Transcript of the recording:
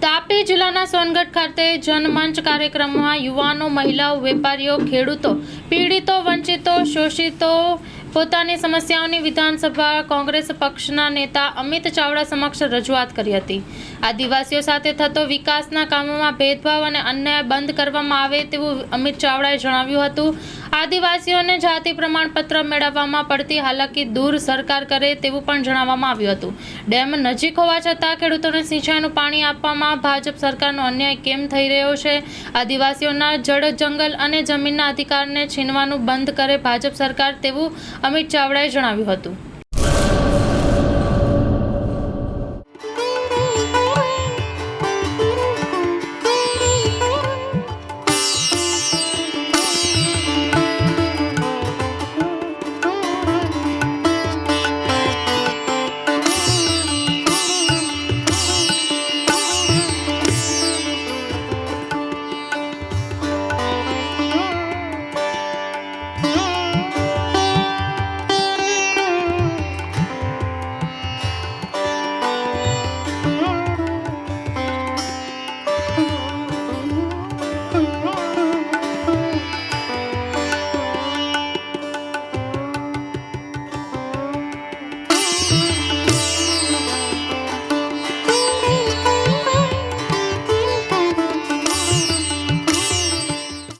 અમરેલી જિલ્લાના સોનગઢ ખાતે જનમંચ કાર્યક્રમમાં યુવાનો મહિલાઓ વેપારીઓ ખેડૂતો પીડિતો વંચિતો શોષિતો પોતાની સમસ્યાઓની વિધાનસભા કોંગ્રેસ પક્ષના નેતા અમિત ચાવડા સમક્ષ રજૂઆત કરી હતી. આદિવાસીઓ સાથે થતો વિકાસના કામોમાં ભેદભાવ અને અન્યાય બંધ કરવામાં આવે તેવું અમિત ચાવડાએ જણાવ્યું હતું. આદિવાસીઓને જાતિ પ્રમાણપત્ર મેળવવામાં પડતી હાલાકી દૂર સરકાર કરે તેવું પણ જણાવવામાં આવ્યું હતું. ડેમ નજીક હોવા છતાં ખેડૂતોને સિંચાઈનું પાણી આપવામાં ભાજપ સરકારનો અન્યાય કેમ થઈ રહ્યો છે? આદિવાસીઓના જળ, જંગલ અને જમીનના અધિકારને છીનવાનું બંધ કરે ભાજપ સરકાર તેવું અમિત ચાવડાએ જણાવ્યું હતું.